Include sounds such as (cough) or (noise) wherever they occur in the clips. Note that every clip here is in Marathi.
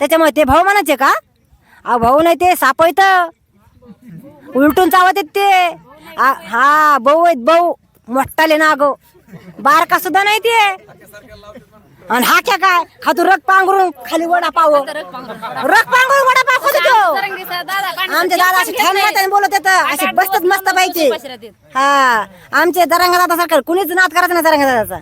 त्याच्यामुळे ते भाऊ म्हणायचे का? अहो भाऊ नाही ते साप आहेत उलटून चावत आहेत ते हा भाऊ आहेत भाऊ. मोठाले ना गो. बारका सुद्धा नाही ते. आणि हा क्या काय? खातू रग पांघरून खाली वडा पाव रग पांघरून. वडा पाव खातो तो. आमचे दादा असे माताने बोलत येत असे बसतात मस्त पाहिजे हा आमचे दरंगा दादा सारखं कुणीच नाद करायचं नाही दरंगा दादाचा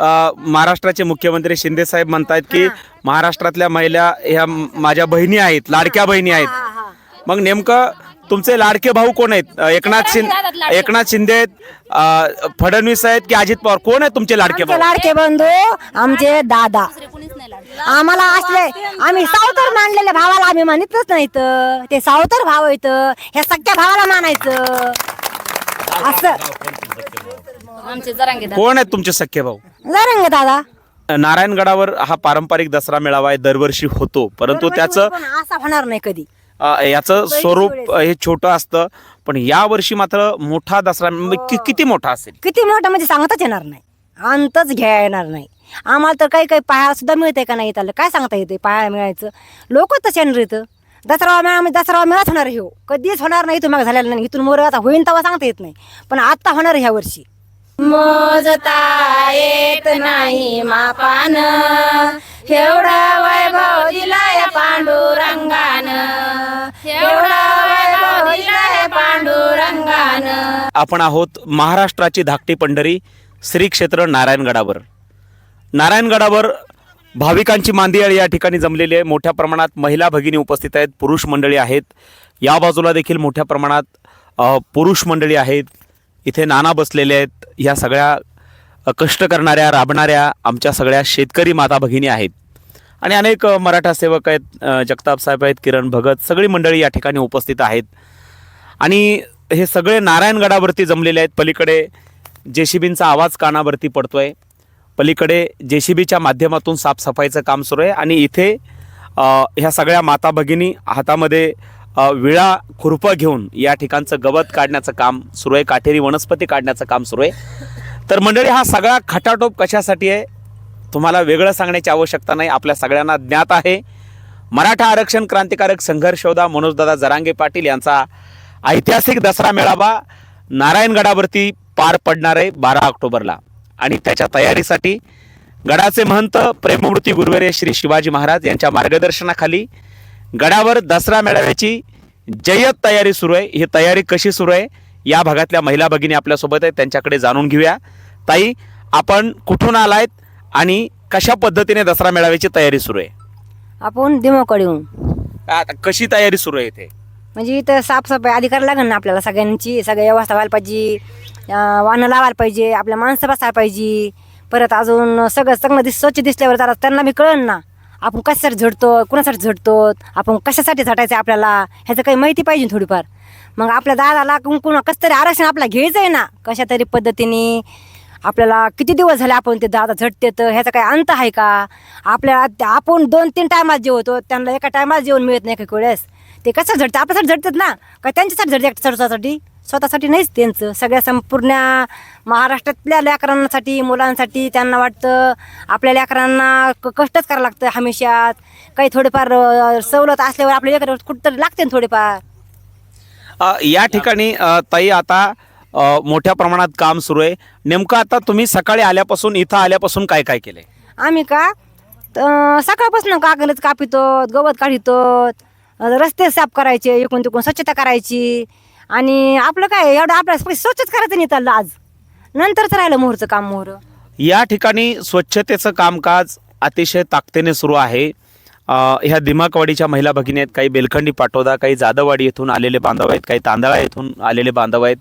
महाराष्ट्राचे मुख्यमंत्री शिंदे साहेब म्हणतायत की महाराष्ट्रातल्या महिला ह्या माझ्या बहिणी आहेत लाडक्या बहिणी आहेत. मग नेमकं तुमचे लाडके भाऊ कोण आहेत? एकनाथ शिंदे एकनाथ शिंदे आहेत फडणवीस आहेत की अजित पवार? कोण आहेत तुमचे लाडके भाऊ? लाडके बंधू आमचे दादा. आम्हाला असले आम्ही सावतर मानलेल्या भावाला आम्ही मानितच नाहीत ते सावतर भाव येत ह्या सगळ्या भावाला मानायचं. असं. आमचे जरांगे कोण आहेत तुमचे सख्खे भाऊ? जरंग दादा. नारायणगडावर हा पारंपरिक दसरा मेळावा आहे दरवर्षी होतो. परंतु त्याचं पण असा होणार नाही कधी. अ, याचं स्वरूप अ, हे छोटं असतं पण या वर्षी मात्र मोठा दसरा म्हणजे कि- किती मोठा असेल? किती मोठं म्हणजे सांगताच येणार नाही. अंतच घ्या येणार नाही. आम्हाला तर काही काही पाहायला सुद्धा मिळतंय का नाही त्याला काय सांगता येते पाहायला मिळायचं? लोक तसे येणार इथं. दसरा मेळा म्हणजे दसरा मेळाच होणार हे हो. कधीच होणार नाही तुम्हाला झालेला नाही. इथून मोर आता होईन तेव्हा सांगता येत नाही. पण आता होणार ह्या वर्षी. मोजता येत नाही मापान. एवढा वैभव दिलाय पांडुरंगान. एवढा वैभव दिलाय पांडुरंगान. आपण आहोत महाराष्ट्राची धाकटी पंढरी श्री क्षेत्र नारायणगडावर. नारायणगडावर भाविकांची मांदियाळ या ठिकाणी जमलेली आहे. मोठ्या प्रमाणात महिला भगिनी उपस्थित आहेत पुरुष मंडळी आहेत. या बाजूला देखील मोठ्या प्रमाणात पुरुष मंडळी आहेत. इथे नाना बसलेले आहेत. ह्या सगळ्या कष्ट करणाऱ्या राबणाऱ्या आमच्या सगळ्या शेतकरी माता भगिनी आहेत. आणि अनेक मराठा सेवक आहेत जगताप साहेब आहेत किरण भगत सगळी मंडळी या ठिकाणी उपस्थित आहेत. आणि हे सगळे नारायणगडावरती जमलेले आहेत. पलीकडे जेसीबींचा आवाज कानावरती पडतो आहे पलीकडे जेसीबीच्या माध्यमातून साफसफाईचं काम सुरू आहे. आणि इथे ह्या सगळ्या माता भगिनी हातामध्ये विळा खुरपं घेऊन या ठिकाणचं गवत काढण्याचं काम सुरू आहे. काटेरी वनस्पती काढण्याचं काम सुरू आहे. तर मंडळी हा सगळा खटाटोप कशासाठी आहे? तुम्हाला वेगळं सांगण्याची आवश्यकता नाही. आपल्या सगळ्यांना ज्ञात आहे. मराठा आरक्षण क्रांतिकारक संघर्षोदा मनोजदादा जरांगे पाटील यांचा ऐतिहासिक दसरा मेळावा नारायणगडावरती पार पडणार आहे बारा ऑक्टोबरला. आणि त्याच्या तयारीसाठी गडाचे महंत प्रेममूर्ती गुरुवर्य श्री शिवाजी महाराज यांच्या मार्गदर्शनाखाली गडावर दसरा मेळाव्याची जय्यत तयारी सुरू आहे. ही तयारी कशी सुरू आहे? या भागातल्या महिला भगिनी आपल्यासोबत आहेत. त्यांच्याकडे जाणून घेऊया. ताई आपण कुठून आलायत आणि कशा पद्धतीने दसरा मेळाव्याची तयारी सुरू आहे? आपण दिमोकडे येऊन. आता कशी तयारी सुरू आहे इथे? म्हणजे इथं साफसफाई आधी करायला लागेल ना आपल्याला सगळ्यांची. सगळ्या व्यवस्था व्हायला पाहिजे. वाहनं लावायला पाहिजे. आपल्या माणसं बसायला पाहिजे. परत अजून सगळं चांगलं दिस स्वच्छ दिसल्यावर जरा त्यांना बी कळन ना. आपण कशासाठी झडतो कुणासाठी झडतो आपण कशासाठी झटायचं आपल्याला ह्याचं काही माहिती पाहिजे थोडीफार. मग आपल्या दादाला कुणा कसं तरी आरक्षण आपल्याला घ्यायचं आहे ना कशा तरी पद्धतीने आपल्याला किती दिवस झाले आपण ते दादा झटते तर ह्याचा काही अंत आहे का? आपल्याला आपण दोन तीन टायमात जेवतो त्यांना एका टायमात जेवण मिळत नाही काही वेळेस. ते कसं झटतं आपल्यासाठी झटतात ना का त्यांच्यासाठी झटते स्वतःसाठी स्वतःसाठी नाहीच त्यांचं. सगळ्या संपूर्ण महाराष्ट्रातल्या लेकरांसाठी मुलांसाठी त्यांना वाटतं आपल्या लेकरांना क- कष्टच करावं लागतं हमेशात. काही थोडेफार सवलत असल्यावर आपल्या लेकर कुठंतरी लागते ना थोडेफार. अ, या ठिकाणी अ, ताई आता अ, मोठ्या प्रमाणात काम सुरू आहे. नेमकं आता तुम्ही सकाळी आल्यापासून इथं आल्यापासून काय काय केलंय? आम्ही का? त- सकाळपासून कागदच कापितो गवत काढितो रस्ते साफ करायचे इकडून तिकडून स्वच्छता करायची. आणि आपलं काय एवढं आपल्या स्वच्छच करायचं नाही चाललं आज. नंतरच राहिलं मोहरचं काम मोहर. या ठिकाणी स्वच्छतेचं कामकाज अतिशय ताकदीने सुरू आहे. ह्या दिमाकवाडीच्या महिला भगिनी आहेत काही बेलखंडी पाटोदा काही जादववाडी येथून आलेले बांधव आहेत काही तांदळा येथून आलेले बांधव आहेत.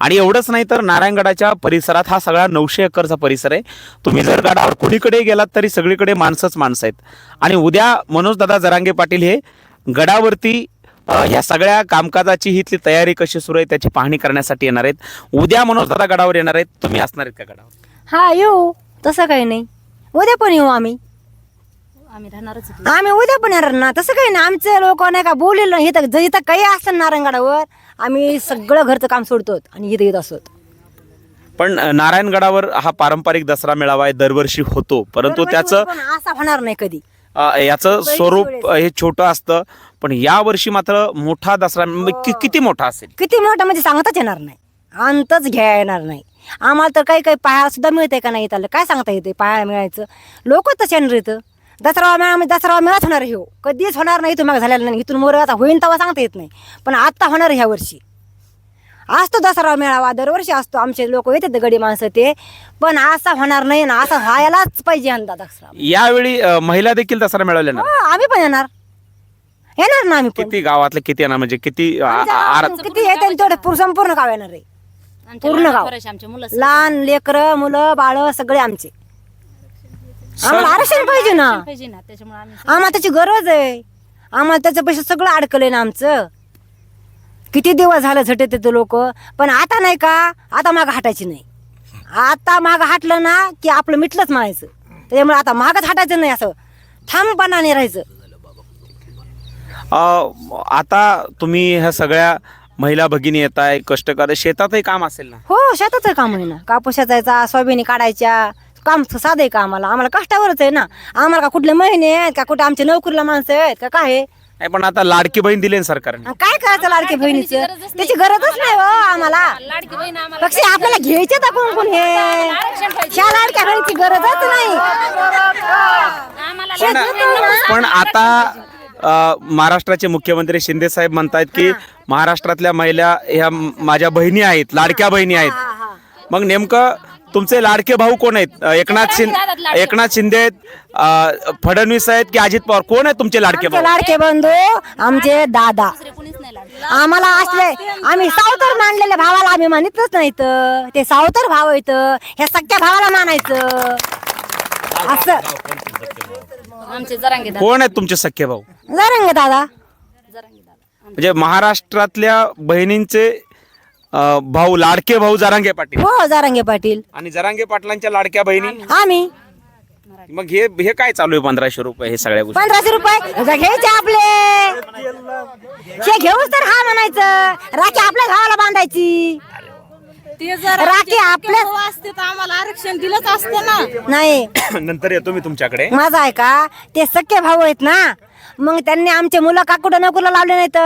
आणि एवढंच नाही तर नारायणगडाच्या परिसरात हा सगळा नऊशे एकरचा परिसर आहे. तुम्ही जर गडावर कुणीकडे गेलात तरी सगळीकडे माणसंच माणसं आहेत. आणि उद्या मनोजदादा जरांगे पाटील हे गडावरती अ, या सगळ्या कामकाजाची ही इथली तयारी कशी सुरू आहे त्याची पाहणी करण्यासाठी येणार आहेत. उद्या मनोजदादा गडावर येणार आहेत. तुम्ही असणार आहेत का गडावर? हा येऊ. तसं काही नाही. उद्या पण येऊ आम्ही. आम्ही राहणारच आम्ही उद्या पण येणार ना. तसं काही नाही. आमचे लोक नाही का बोलेल ना इथं जर इथं काही असतं नारंगाडावर आम्ही सगळं घरचं काम सोडतो आणि इथं येत असतो. पण अ, नारायणगडावर हा पारंपरिक दसरा मेळावा आहे दरवर्षी होतो. परंतु त्याचं पण असा होणार नाही कधी. अ, याचं स्वरूप. अ, हे छोटं असतं. पण या वर्षी मात्र मोठा दसरा म्हणजे कि- किती मोठा असेल? किती मोठा म्हणजे सांगताच येणार नाही. अंतच घ्या येणार नाही. आम्हाला तर काही काही पाहायला सुद्धा मिळतंय का नाही त्याला काय सांगता येते पाहायला मिळायचं? लोक तसे येणार इथं. दसरा मेळा म्हणजे दसरा मेळाच होणार आहे हो. कधीच होणार नाही इथून मागे झालेला नाही. इथून मोर आता होईन तेव्हा सांगता येत नाही. पण आत्ता होणार आहे ह्या वर्षी. असतो दसरा मेळावा दरवर्षी असतो आमचे लोक येतात गडी माणसं ते. पण असा होणार नाही ना असा व्हायलाच पाहिजे यंदा दसरा. यावेळी अ, महिला देखील दसरा मेळावल्या हो, आम्ही पण येणार. येणार ना आम्ही पण. किती गावातले किती येणार? म्हणजे किती आ- आमच्या आ- आर- गावातून किती येते तेवढे पूर- संपूर्ण गाव येणार आहे. आमच्या पूर्ण लहान गाव. मुलं लहान लेकर मुलं बाळ सगळे आमचे. आम्हाला आरक्षण पाहिजे ना. पाहिजे ना त्याच्यामुळे आम्ही आम्हाला त्याची गरज आहे. आम्हाला त्याच्या पैसे सगळं अडकलंय ना आमचं. किती दिवस झालं झटत येते लोक. पण आता नाही का आता मागं हटायची नाही. आता मागं हटलं ना की आपलं मिटलंच म्हणायचं त्याच्यामुळे आता मागच हटायचं नाही असं. ठामपणाने राहायचं. आता तुम्ही ह्या सगळ्या महिला भगिनी येत आहे कष्ट करत शेतातही काम असेल ना? हो शेताचं काम आहे ना. कापूस याचायचा सोयाबीन काढायच्या काम साधं आहे का आम्हाला आम्हाला कष्टावरच आहे ना. आम्हाला का कुठले महिने आहेत का कुठे आमच्या नोकरीला माणसं आहेत का काय आहे? नाही पण आता लाडकी बहीण दिली ना सरकारने. आणि काय करायचं लाडकी बहिणीचं. त्याची गरजच नाही हो आम्हाला. लाडकी बहीण आम्हाला पक्षी आपल्याला घ्यायचे तर कोण कोण हे? ह्या लाडक्या बहिणीची गरजच नाही. आम्हाला पण पण आता महाराष्ट्राचे मुख्यमंत्री शिंदे साहेब म्हणतायत की महाराष्ट्रातल्या महिला ह्या माझ्या बहिणी आहेत लाडक्या बहिणी आहेत. मग नेमकं तुमचे लाडके भाऊ कोण आहेत? एकनाथ शिंदे एकनाथ शिंदे आहेत फडणवीस आहेत की अजित पवार? कोण आहेत तुमचे लाडके भाऊ? लाडके बंधू आमचे दादा. आम्हाला असले आम्ही सावतर मानलेल्या भावाला आम्ही मानितच नाहीत ते सावतर भाव येत ह्या सगळ्या भावाला मानायचं. असं. कोण आहेत तुमचे सख्खे भाऊ? जरंग दादा. जरांगे दादा म्हणजे महाराष्ट्रातल्या बहिणींचे अ, भाऊ लाडके भाऊ जरांगे पाटील. हो जरांगे पाटील. आणि जरांगे पाटलांच्या लाडक्या बहिणी? आम्ही. मग हे हे काय चालू आहे पंधराशे रुपये हे सगळ्या गोष्टी? पंधराशे रुपये? जा घ्यायचे आपले. हे घेऊच तर हा म्हणायचं. राखी आपल्या गावाला बांधायची. ते जर राखी आपल्या असते तर आम्हाला आरक्षण दिलंच असतं ना. नाही. (coughs) नंतर येतो मी तुमच्याकडे. माझा आहे का? ते सख्खे भाऊ आहेत ना. मग त्यांनी आमचे मुलं काकूडं नोकरीला लावले नाहीत.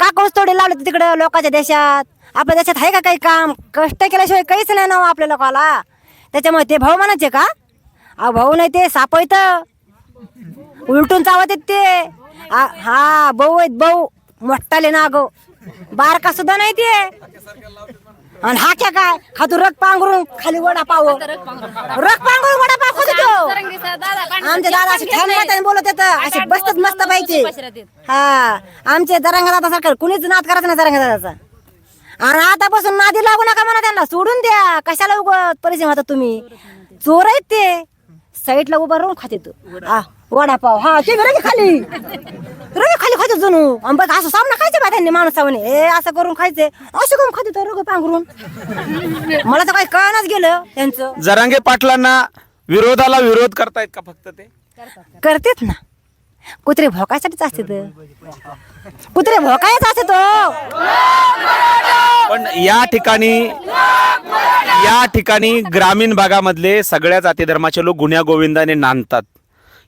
का कोस तोडे लावले तिकडं लोकांच्या देशात. आपल्या देशात आहे का काही काम? कष्ट केल्याशिवाय काहीच नाही ना हो आपल्या लोकाला. त्याच्यामुळे ते भाऊ म्हणायचे का? अहो भाऊ नाही ते सापळत. उलटून चावत आहेत ते हा भाऊ आहेत भाऊ. मोठाले ना गो. बारका सुद्धा नाही ते. आणि हा क्या काय? खातू रग पांघरून खाली वडापाव रग पांघरून. वडापाव खातो तो. जरांगे दादा आमचे दादा असे आणि बोलत येत असे बसतात मस्त पाहिजे. हा आमचे दरंगा दादा सारखं कुणीच नाद करायचं नाही दरंगा दादाचा. आणि आतापासून नादी लागू नका म्हणा त्यांना सोडून द्या. कशाला उग परिचय होता तुम्ही? चोर आहेत ते. साईडला उभा राहून खाते तू. हा वडापाव. हा ते खाली. खाते जणू आणि बघ असं सामना खायचे बा त्यांनी माणूस सावने हे असं करून खायचे. असं करून खाते तर रग पांघरून. मला तर काही कळणच गेलं त्यांचं. जरांगे पाटलांना विरोधाला विरोध करतायत का फक्त ते? करतेत ना. कुत्रे भोकायसाठीच असते कुत्रे भोकायच असते तो पण या ठिकाणी या ठिकाणी ग्रामीण भागामधले सगळ्या जाती धर्माचे लोक गुन्ह्या गोविंदाने नांदतात.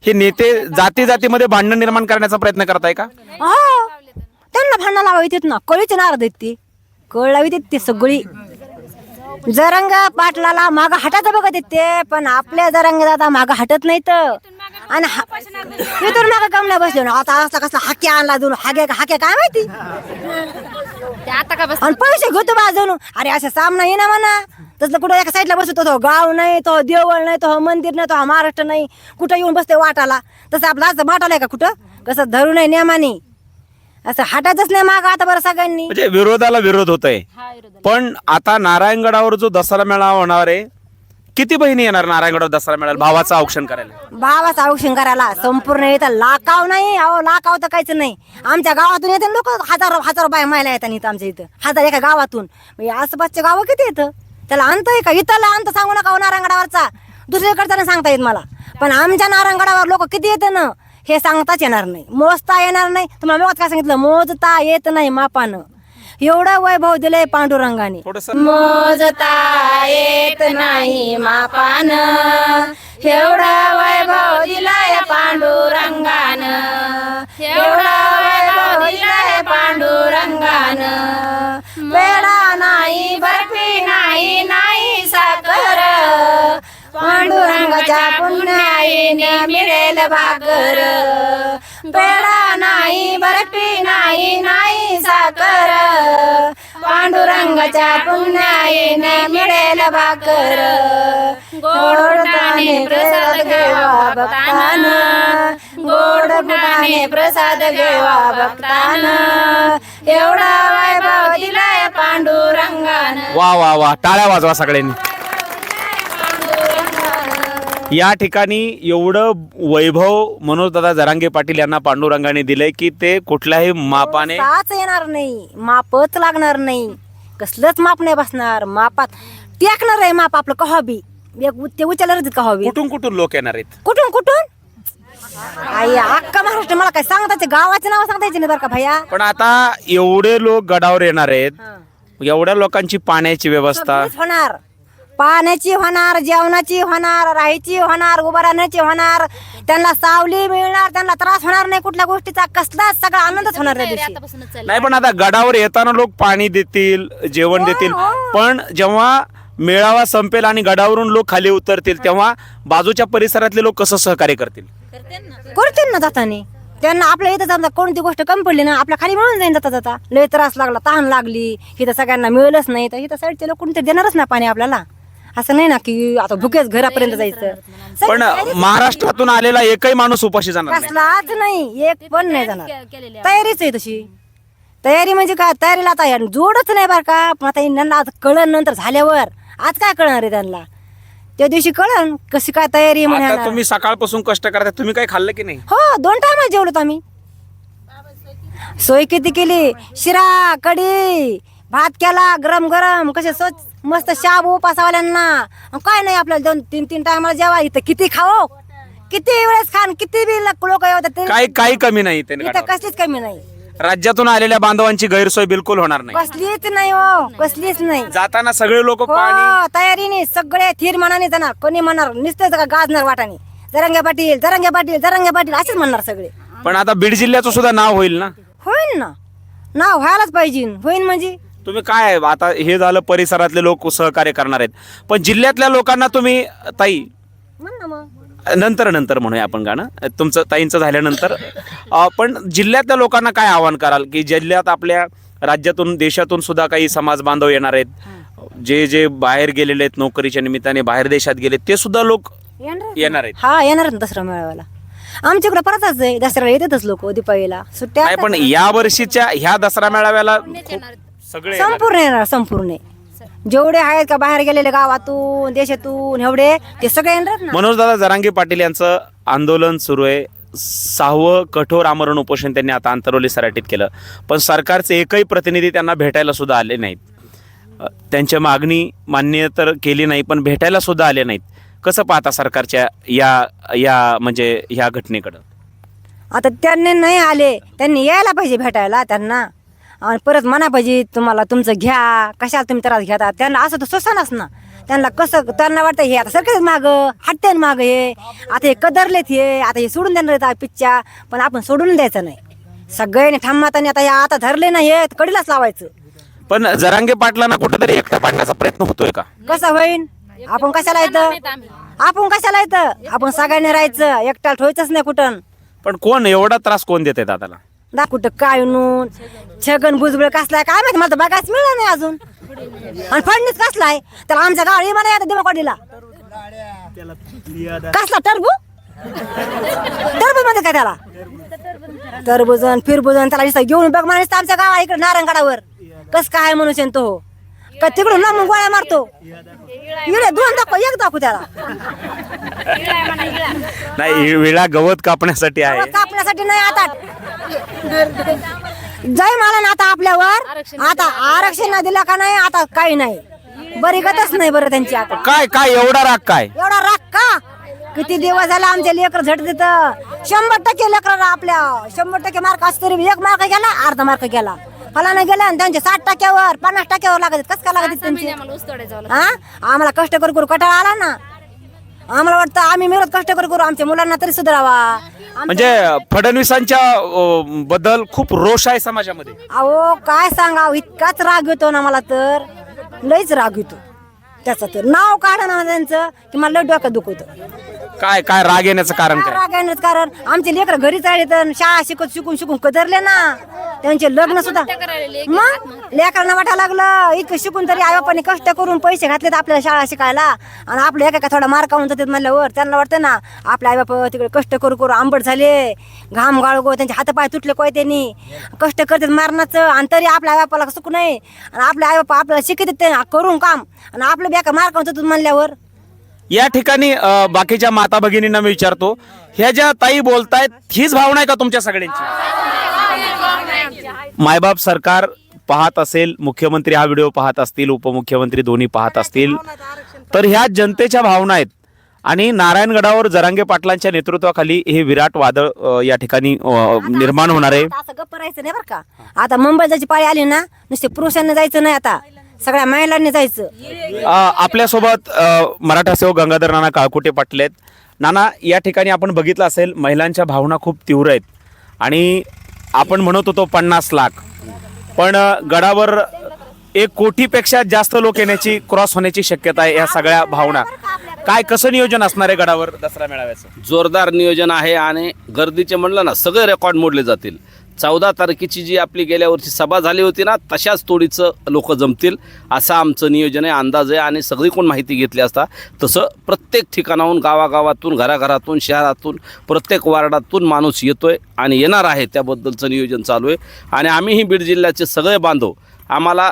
हे नेते जाती जातीमध्ये भांडण निर्माण करण्याचा प्रयत्न करताय का? हो. त्यांना भांडण लावा येतात ना. कळीचे नारद आहेत ती. कळ लावी देत ते सगळी. जरंग पाटलाला माग हटत बघत आहेत ते पण आपल्या जरंग दादा माग हटत नाहीत. आणि हा- इथून माग कम नाही बसले ना. आता असा कसला हाके आणला दोन. हागे हाके काय माहिती? ते आता का बस आणि पैसे घेतो बा जणू अरे असं सामना ये ना म्हणा. तसलं कुठं एका साईडला बसतो तो गाव नाही तो देवळ नाही तो मंदिर नाही तो महाराष्ट्र नाही. कुठं येऊन बसते वाटाला? तसं आपलं असं वाटालाय का कुठं? कसं धरू नये नियमाने असं हटायचंच नाही माग आता बरं सगळ्यांनी. म्हणजे विरोधाला विरोध होत आहे हा विरोध. पण आता नारायणगडावर जो दसरा मेळावा होणार आहे किती बहिणी येणार नारायणगडावर दसरा मेळावा भावाचं औक्षण करायला. भावाचा औक्षण करायला. संपूर्ण येतं लाकाव नाही अहो लाकाव तर काहीच नाही. आमच्या गावातून येते लोक हजारो हजारो बाय मायला येतात इथं आमच्या इथं. हजार एका गावातून. म्हणजे आसपासचे गावं किती येतं त्याला अंत आहे का? इथला अंत सांगू नका हो नारायणगडावरचा दुसरीकडचा नाही सांगता येत मला. पण आमच्या नारायणगडावर लोक किती येतं ना हे सांगताच येणार नाही. मोजता येणार नाही. तुम्हाला मग काय सांगितलं मोजता येत नाही मापानं. एवढा वैभव दिलंय पांडुरंगाने. मोजता येत नाही मापान. एवढा वैभव दिलाय पांडुरंगान. एवढा वैभव दिलाय पांडुरंगान. वेळा नाही बर्फी नाही नाही साखर. पांडुरंगाच्या पुण्याईने मिळेल भाकर पेडा नाही बर्फी नाही नाही साखर. पांडुरंगाच्या पुण्याईने मिळेल भाकर गोडताने प्रसाद घेवा भक्तान. गोड गुडाने प्रसाद घेवा भक्तान. एवढा वैभव वा वा वा. टाळ्या वाजवा सगळ्यांनी. या ठिकाणी एवढं वैभव मनोजदादा जरांगे पाटील यांना पांडुरंगाने दिलंय की ते कुठल्याही मापाने साच येणार नाही. मापच लागणार नाही. कसलंच माप नाही बसणार. मापात टेकणार आहे माप आपलं कहाबी एक उ- ते उचलणार कहाबी कुठून कुठून लोक येणार आहेत? कुठून कुठून? आई अख्खा महाराष्ट्र मला काय सांगता गावाचे नाव सांगता यायचे नाही बरं का भैया? पण आता एवढे लोक गडावर येणार आहेत. एवढ्या लोकांची पाण्याची व्यवस्था? सगळीच होणार. पाण्याची होणार जेवणाची होणार राहायची होणार उभं राहण्याची होणार. त्यांना सावली मिळणार त्यांना त्रास होणार नाही कुठल्या गोष्टीचा. कसलाच सगळा आनंदच होणार त्या दिवशी. आतापासूनच चाललंय. नाही पण आता गडावर येताना लोक पाणी देतील जेवण देतील. पण जेव्हा मेळावा संपेल आणि गडावरून लोक खाली उतरतील तेव्हा बाजूच्या परिसरातले लोक कसं सहकार्य करतील? करतील ना जातानी. त्यांना आपल्या इथं समजा कोणती गोष्ट कमी पडली ना आपल्या खाली मिळून जाईन जाता जाता. लय त्रास लागला तहान लागली इथं सगळ्यांना मिळेलच नाही तर इथं साईडचे लोक कोणतरी देणारच ना पाणी आपल्याला. असं नाही ना की आता भुकेच घरापर्यंत जायचं. पण महाराष्ट्रातून आलेला एकही माणूस उपाशी जाणार नाही. कसलाच नाही एक पण नाही जाणार. के- केलेली आहे. तयारीच आहे तशी. तयारी म्हणजे काय? तयारीला आता जोडच नाही बरं का. पण आता यांना आता कळण नंतर झाल्यावर. आज काय कळणार आहे त्यांना? त्या दिवशी कळण कशी काय तयारी म्हणे. तुम्ही सकाळपासून कष्ट करता तुम्ही काय खाल्लं की नाही? हो दोन टाइम जेवलो आम्ही. सोय किती केली? शिरा कढी भात केला गरम गरम कसे स्वच्छ मस्त शाबू उपासावाल्यांना. अन काय नाही आपल्याला दोन तीन तीन टायमाला जेवा इथं किती खाओ किती वेळेस खान किती बी लोक येतात तरी काही काही कमी नाही इथं. कसलीच कमी नाही. राज्यातून आलेल्या बांधवांची गैरसोय बिलकुल होणार नाही. कसलीच नाही हो कसलीच नाही. जाताना सगळे लोक हो तयारीने सगळे थीर मनाने जाणार. कोणी म्हणणार नुसतं का गाजणार वाटाने. जरंगे पाटील जरंगे पाटील जरंगे पाटील असेच म्हणणार सगळे. पण आता बीड जिल्ह्याचं सुद्धा नाव होईल ना? होईन ना. नाव व्हायलाच पाहिजे. होईन म्हणजे? तुम्ही काय आता हे झालं परिसरातले लोक सहकार्य करणार आहेत. पण जिल्ह्यातल्या लोकांना तुम्ही ताई म्हण ना मग. नंतर नंतर म्हणूया आपण गाणं. तुमचं ताईंचं झाल्यानंतर. पण जिल्ह्यातल्या लोकांना काय आवाहन कराल? की जिल्ह्यात आपल्या राज्यातून देशातून सुद्धा काही समाज बांधव येणार आहेत? जे जे बाहेर गेलेले आहेत नोकरीच्या निमित्ताने बाहेर देशात गेले ते सुद्धा लोक येणार आहेत हा येणार ना दसरा मेळाव्याला. आमच्याकडे परतच आहे दसऱ्याला येतातच लोक दीपावलीला. सुट्ट्या पण या वर्षीच्या ह्या दसरा मेळाव्याला सगळे. संपूर्ण येणार संपूर्ण. जेवढे आहेत का बाहेर गेलेले गावातून देशातून एवढे ते सगळे येणार ना? मनोज दादा जरांगे पाटील यांचं आंदोलन सुरू आहे. सहावं कठोर आमरण उपोषण त्यांनी आता आंतरवली सराटीत केलं. पण सरकारचे एकही प्रतिनिधी त्यांना भेटायला सुद्धा आले नाहीत. अ, त्यांच्या मागणी मान्य तर केली नाही पण भेटायला सुद्धा आले नाहीत. कसं पाहता सरकारच्या या या म्हणजे ह्या घटनेकडं? आता त्यांनी नाही आले. त्यांनी यायला पाहिजे भेटायला त्यांना. आणि परत म्हणा पाहिजे तुम्हाला तुमचं घ्या कशाला तुम्ही त्रास घेता? त्यांना असं तर सोसानच ना त्यांना कसं त्यांना वाटतं हे आता सरकारच माग हटते माग हे. आता हे कदरलेत हे आता हे सोडून देणार पिच्च्या पण आपण सोडून द्यायचं नाही. सगळ्यांनी थांबताना आता या आता धरले नाही हे कडीलाच लावायचं. पण जरांगे पाटलांना कुठंतरी एकटा पाडण्याचा प्रयत्न होतोय का? कसं होईन? आपण कशाला येतं? आपण कशाला येतं? आपण सगळ्यांनी राहायचं एकट्याला ठेवायचंच नाही कुठं. पण कोण एवढा त्रास कोण देते दादाला? दा कुठं काय नून छगन भुजबळ कसलाय काय माहिती मला तर बघायच मिळालं नाही अजून. आणि फडणीस कसलाय त्याला आमच्या गाडी मला आता दिमाकडीला कसला टरबू? टरबूजमध्ये काय त्याला? टरबुजन फिरबुजन त्याला नुसतं घेऊन बघ माणूस आमच्या गावा इकडे नारायणगडावर. कस काय म्हणून तो? का तिकडून ना मग गोळ्या मारतो? इकडे दोन दाखव एक दाखव त्याला. नाही विळा गवत कापण्यासाठी आहे. कापण्यासाठी नाही आता. जय मला ना आता आपल्यावर. आता आरक्षण नाही दिलं का नाही आता काही नाही. बरी गतच नाही बरं त्यांची आता. काय काय एवढा राग काय? एवढा राग का? किती दिवस झाला आमचे लेकर झट देत. शंभर टक्के लेकर आपल्या शंभर टक्के मार्क असतो तरी एक मार्क गेला अर्धा मार्क गेला. फलाना गेलं आणि त्यांचे साठ टक्क्यावर पन्नास टक्क्यावर लागत कसं काय लागत त्यांचे? आम्हाला. हा? कष्ट करू करू कटाळा आला ना. आम्हाला वाटतं आम्ही मिळत कष्ट करू करू आमच्या मुलांना तरी सुधारावा. म्हणजे फडणवीसांच्या अ, बद्दल खूप रोष आहे समाजामध्ये. अहो काय सांगावं? इतकाच राग येतो ना मला तर. लईच राग येतो. त्याचं तर नाव काढा ना त्यांचं की मला लई डोक्यात दुखवतं काय काय राग येण्याचं कारण काय राग येण्याचं कारण? आमचे लेकर घरी चालले तर शाळा शिकत शिकून शिकून कदरले ना. त्यांचे लग्न सुद्धा मग? लेकरांना वाटा लागलं इतकं शिकून तरी आई बापाने कष्ट करून पैसे घातले तर आपल्याला शाळा शिकायला. आणि आपल्या एका थोडा मार काढून जातात म्हणल्यावर त्यांना वाटतं ना आपले आई बाप तिकडे कष्ट करू करू आंबट झाले. घाम गाळगो त्यांचे हातपाय तुटले कोय त्यांनी. कष्ट करतात मारण्याचं आणि तरी आपल्या आई बापाला सुख नाही. आणि आपले आई बापा आपल्याला शिकतात ते करून काम. आणि आपलं बेका मार काढून जातात म्हणल्यावर. या ठिकाणी बाकीच्या माता भगिनींना मी विचारतो ह्या ज्या ताई बोलतायत हीच भावना आहे का तुमच्या सगळ्यांची? मायबाप सरकार पाहत असेल मुख्यमंत्री हा व्हिडिओ पाहत असतील उपमुख्यमंत्री दोन्ही पाहत असतील. तर ह्या जनतेच्या भावना आहेत. आणि नारायणगडावर जरांगे पाटलांच्या नेतृत्वाखाली हे विराट वादळ या ठिकाणी निर्माण होणार आहे. आता गप्प राहायचं नाही बरं का. आता मुंबई जायची पाळी आली ना नुसते पुरुषांनी जायचं नाही आता. सगळ्या महिलांनी जायचं. अ, आपल्यासोबत अ, मराठा सेवक गंगाधर नाना काळकुटे पाटील आहेत नाना या ठिकाणी आपण बघितलं असेल महिलांच्या भावना खूप तीव्र आहेत. आणि आपण म्हणत होतो पन्नास लाख. पण गडावर एक कोटीपेक्षा जास्त लोक येण्याची क्रॉस होण्याची शक्यता आहे या सगळ्या भावना. काय कसं नियोजन असणार आहे गडावर दसरा मेळाव्याचं? जोरदार नियोजन आहे आणि गर्दीचे म्हणलं ना सगळे रेकॉर्ड मोडले जातील. चौदा तारखेची जी आपली गेल्या वर्षी सभा झाली होती ना तशाच तोडीचं लोक जमतील असं आमचं नियोजन आहे अंदाज आहे आणि सगळीकडून माहिती घेतली असता तसं प्रत्येक ठिकाणाहून गावागावातून घराघरातून शहरातून प्रत्येक वार्डातून माणूस येतो आहे आणि येणार आहे त्याबद्दलचं नियोजन चालू आहे. आणि आम्हीही बीड जिल्ह्याचे सगळे बांधव आम्हाला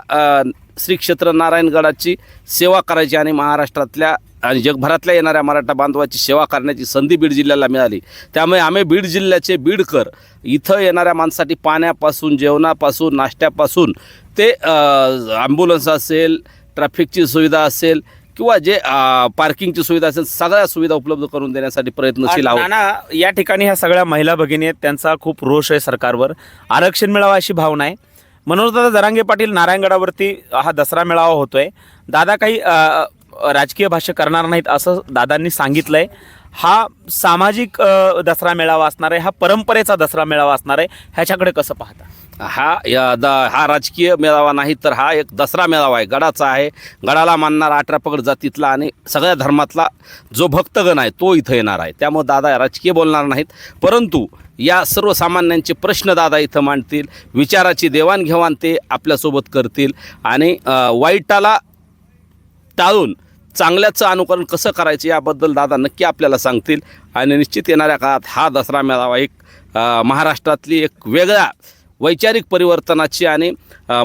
श्री क्षेत्र नारायणगडाची सेवा करायची आणि महाराष्ट्रातल्या आणि जगभरातल्या येणाऱ्या मराठा बांधवाची सेवा करण्याची संधी बीड जिल्ह्याला मिळाली. त्यामुळे आम्ही बीड जिल्ह्याचे बीडकर इथं येणाऱ्या माणसासाठी पाण्यापासून जेवणापासून नाश्त्यापासून ते ॲम्ब्युलन्स असेल ट्रॅफिकची सुविधा असेल किंवा जे पार्किंगची सुविधा असेल सगळ्या सुविधा उपलब्ध करून देण्यासाठी प्रयत्नशील आहोत. या ठिकाणी ह्या सगळ्या महिला भगिनी आहेत त्यांचा खूप रोष आहे सरकारवर. आरक्षण मिळावं अशी भावना आहे. मनोज दादा जरांगे पाटील नारायणगडावरती हा दसरा मेळावा होतोय. दादा काही राजकीय भाष्य करणार नाहीत असं दादांनी सांगितलंय. हा सामाजिक दसरा मेळावा असणार आहे हा परंपरेचा दसरा मेळावा असणार आहे ह्याच्याकडे कसं पाहता? हा या द हा राजकीय मेळावा नाही तर हा एक दसरा मेळावा आहे गडाचा आहे. गडाला मानणारा अठरा पगड जातीतला आणि सगळ्या धर्मातला जो भक्तगण आहे तो इथं येणार आहे. त्यामुळे दादा राजकीय बोलणार नाहीत. परंतु या सर्वसामान्यांचे प्रश्न दादा इथं मांडतील विचाराची देवाणघेवाण ते आपल्यासोबत करतील आणि वाईटाला टाळून चांगल्याचं अनुकरण कसं करायचं याबद्दल दादा नक्की आपल्याला सांगतील. आणि निश्चित येणाऱ्या काळात हा दसरा मेळावा एक महाराष्ट्रातली एक वेगळ्या वैचारिक परिवर्तनाची आणि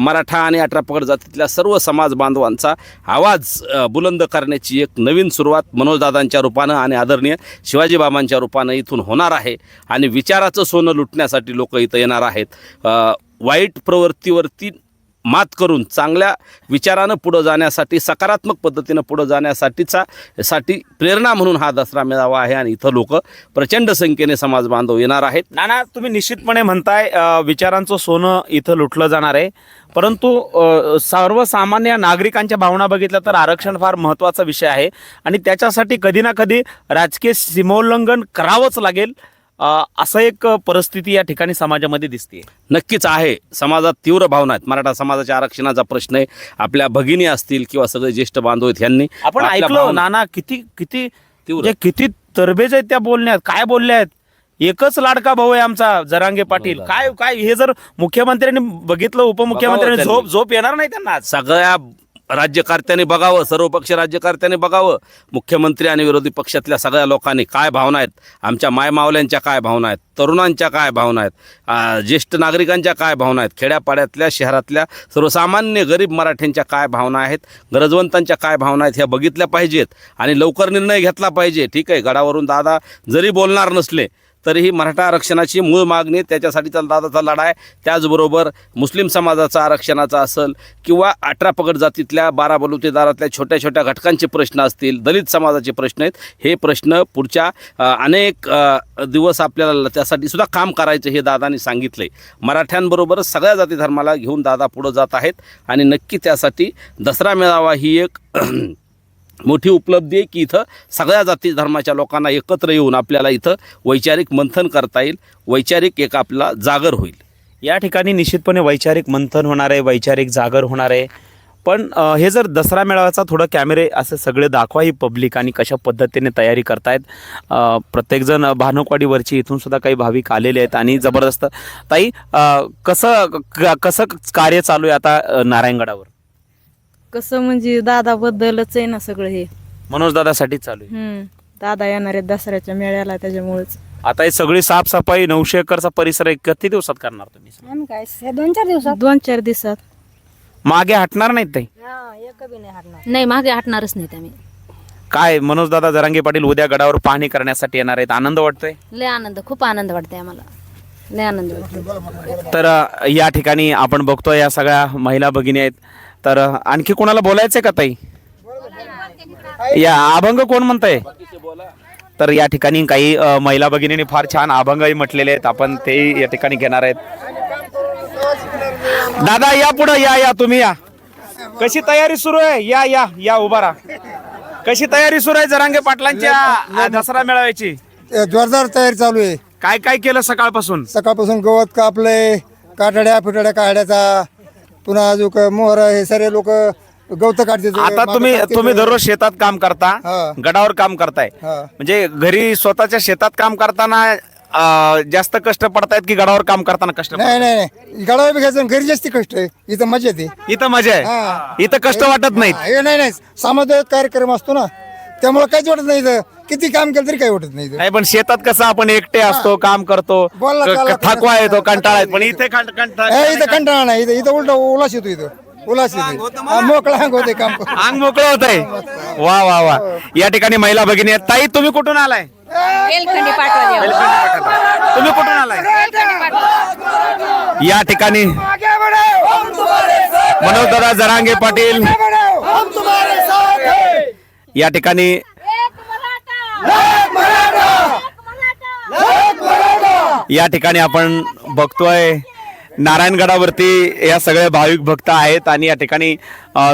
मराठा आणि अठरापगड जातीतल्या सर्व समाज बांधवांचा आवाज बुलंद करण्याची एक नवीन सुरुवात मनोजदादांच्या रूपानं आणि आदरणीय शिवाजीबाबांच्या रूपानं इथून होणार आहे. आणि विचाराचं सोनं लुटण्यासाठी लोक इथं येणार आहेत. वाईट प्रवृत्तीवरती मात करून चांगल्या विचारानं पुढं जाण्यासाठी सकारात्मक पद्धतीनं पुढं जाण्यासाठीचा साठी प्रेरणा म्हणून हा दसरा मेळावा आहे आणि इथं लोक प्रचंड संख्येने समाज बांधव येणार आहेत. नाना तुम्ही निश्चितपणे म्हणताय विचारांचं सोनं इथं लुटलं जाणार आहे. परंतु सर्वसामान्य नागरिकांच्या भावना बघितल्या तर आरक्षण फार महत्त्वाचा विषय आहे. आणि त्याच्यासाठी कधी ना कधी राजकीय सीमोल्लंघन करावंच लागेल. असं एक परिस्थिती या ठिकाणी समाजामध्ये दिसते नक्कीच आहे. समाजात तीव्र भावना आहेत. मराठा समाजाच्या आरक्षणाचा प्रश्न आहे. आपल्या भगिनी असतील किंवा सगळे ज्येष्ठ बांधव आहेत ह्यांनी आपण ऐकलं भावना- नाना किती किती तीव्र. किती तरबेज आहेत त्या बोलण्यात काय बोलल्या आहेत? एकच लाडका भाऊ आहे आमचा जरांगे पाटील. काय काय हे जर मुख्यमंत्र्यांनी बघितलं उपमुख्यमंत्र्यांनी बघावं झोप झोप येणार नाही त्यांना सगळ्या राज्यकर्त्यांनी बघावं सर्वपक्ष राज्यकर्त्यांनी बघावं. मुख्यमंत्री आणि विरोधी पक्षातल्या सगळ्या लोकांनी काय भावना आहेत? आमच्या मायमावल्यांच्या काय भावना आहेत? तरुणांच्या काय भावना आहेत? ज्येष्ठ नागरिकांच्या काय भावना आहेत? खेड्यापाड्यातल्या शहरातल्या सर्वसामान्य गरीब मराठ्यांच्या काय भावना आहेत? गरजवंतांच्या काय भावना आहेत? ह्या बघितल्या पाहिजेत आणि लवकर निर्णय घेतला पाहिजे. ठीक आहे गडावरून दादा जरी बोलणार नसले तरीही मराठा आरक्षणाची मूळ मागणी त्याच्यासाठीचा दादाचा लढा आहे. त्याचबरोबर मुस्लिम समाजाचा आरक्षणाचा असेल किंवा अठरा पगड जातीतल्या बारा बलुतेदारातल्या छोट्या छोट्या घटकांचे प्रश्न असतील दलित समाजाचे प्रश्न आहेत हे प्रश्न पुढच्या अनेक दिवस आपल्याला त्यासाठी सुद्धा काम करायचं हे दादानी सांगितलं आहे मराठ्यांबरोबरच सगळ्या जाती धर्माला घेऊन दादा पुढं जात आहेत आणि नक्की त्यासाठी दसरा मेळावा ही एक मोठी उपलब्धी आहे की इथं सगळ्या जाती धर्माच्या लोकांना एकत्र येऊन आपल्याला इथं वैचारिक मंथन करता येईल. वैचारिक एक आपला जागर होईल. या ठिकाणी निश्चितपणे वैचारिक मंथन होणार आहे वैचारिक जागर होणार आहे. पण हे जर दसरा मेळाव्याचा थोडं कॅमेरे असे सगळे दाखवा ही पब्लिक आणि कशा पद्धतीने तयारी करतायत. प्रत्येकजण भानुकवाडीवरची इथून सुद्धा काही भाविक आलेले आहेत आणि जबरदस्त. ताई कसं क- कसं कार्य चालू आहे आता नारायणगडावर? कसं म्हणजे दादा बद्दलच आहे ना सगळं हे. मनोज दादासाठी चालू आहे. हम्म. दादा येणार आहेत दसऱ्याच्या मेळ्याला त्याच्यामुळेच. आता ही सगळी साफसफाई नऊशे एकरचा परिसर आहे किती दिवसात करणार तुम्ही? काय हे दोन चार दिवसात. दोन चार दिवसात. मागे हटणार नाहीत एक बी नाही मागे हटणारच नाहीत आम्ही. काय मनोज दादा जरांगे पाटील उद्या गडावर पाहणी करण्यासाठी येणार आहेत. आनंद वाटतोय? लय आनंद खूप आनंद वाटते आम्हाला. लय आनंद वाटते तर अ, या ठिकाणी आपण बघतोय या सगळ्या महिला भगिनी आहेत. तर आणखी कोणाला बोलायचंय का ताई? या अभंग कोण म्हणताय? तर या ठिकाणी काही महिला भगिनींनी फार छान अभंगही म्हटलेले आहेत. आपण ते या ठिकाणी घेणार आहेत. दादा या पुढे या या तुम्ही या. कशी तयारी सुरू आहे? या या या उभा राहा. कशी तयारी सुरू आहे जरांगे पाटलांच्या दसरा मेळाव्याची? जोरदार तयारी चालू आहे. काय काय केलं सकाळपासून? सकाळपासून गवत कापलंय काटड्या फिटड्या काढ्याचा पुन्हा अजून मोहर हे सारे लोक गवत काढते आता तुम्ही तुम्ही दररोज शेतात काम करता हा. गडावर काम करताय. हा. म्हणजे घरी स्वतःच्या शेतात काम करताना अं, जास्त कष्ट पडतायत की गडावर काम करताना कष्ट नाही नाही नाही. गडावर बी घ्यायचं घरी जास्ती कष्ट आहे. इथं मजा येते. इथं मजा हा. आहे इथं कष्ट वाटत नाहीत. हा, हे नाही नाही. सामुदायिक कार्यक्रम असतो ना. त्यामुळे काहीच वाटत नाही इथं. किती काम केलं तरी काही वाटत नाही इथं. नाही पण शेतात कसं आपण एकटे असतो काम करतो बोलला क- चालला क- थकवा येतो कंटाळा येतो. पण इथे कंट- कंटाळा हे इथं कंटाळा नाही. इथं इथं उलट उल्हास येतो इथं. उल्हास येते हा, मोकळा अंग होते काम करून. अंग मोकळं होत आहे वा वा वा. या ठिकाणी महिला भगिनी आहेत. ताई तुम्ही कुठून आलाय? तुम्ही कुठून आलाय? या ठिकाणी मनोज दादा जरांगे पाटील. या ठिकाणी या ठिकाणी आपण बघतोय नारायणगडावरती या सगळे भाविक भक्त आहेत आणि या ठिकाणी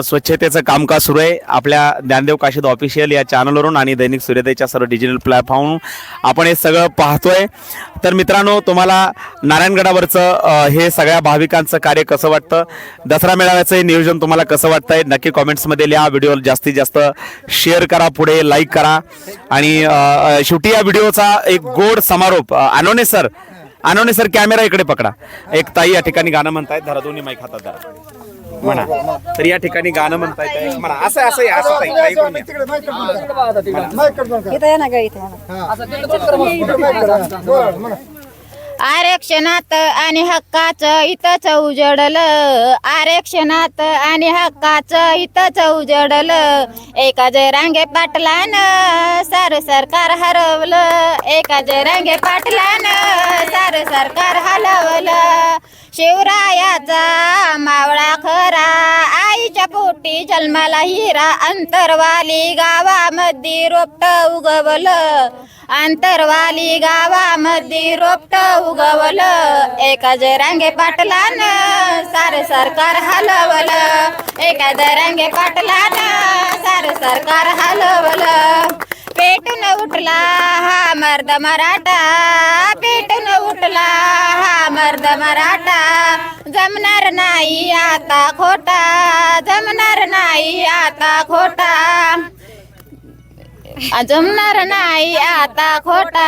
स्वच्छतेचं कामकाज सुरू आहे. आपल्या ज्ञानदेव काशीद ऑफिशियल या चॅनलवरून आणि दैनिक सूर्योदयच्या सर्व डिजिटल प्लॅटफॉर्म आपण हे सगळं पाहतोय. तर मित्रांनो तुम्हाला नारायणगडावरचं हे सगळ्या भाविकांचं कार्य कसं वाटतं? दसरा मेळाव्याचं हे नियोजन तुम्हाला कसं वाटतंय? नक्की कॉमेंट्समध्ये लिहा. व्हिडिओ जास्तीत जास्त शेअर करा पुढे लाईक करा. आणि शेवटी या व्हिडिओचा एक गोड समारोप अनोने सर अनोने सर कॅमेरा इकडे पकडा. एक ताई या ठिकाणी गाणं म्हणतायत धरा दोन्ही माईक हातात धरा. म्हणा. तर या ठिकाणी गाणं म्हणतायत म्हणा. असं असं या, असं ताई ताई इकडून या. इथं ना ग इथं या ना. आरक्षणात आणि हक्काचं इथंच उजडलं. आरक्षणात आणि हक्काचं इथंच उजडलं. एका जरांगे पाटलानं सार सरकार हरवलं. एका जरांगे पाटलानं सार सरकार हलवलं. शिवरायाचा मावळा जन्माला हिरा अंतरवाली गावामध्ये रोपट उगवलं. अंतरवाली गावामध्ये रोपट उगवलं. एका जरांगे पाटलान सार सरकार हलवलं. एका जरांगे पाटलान सार सरकार हलवलं. पेटून उठला हा मर्द मराठा पेटून उठला हा मर्द मराठा. जमणार नाही आता खोटा जमणार नाही आता खोटा. जमणार नाही आता खोटा.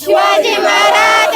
शिवाजी महाराज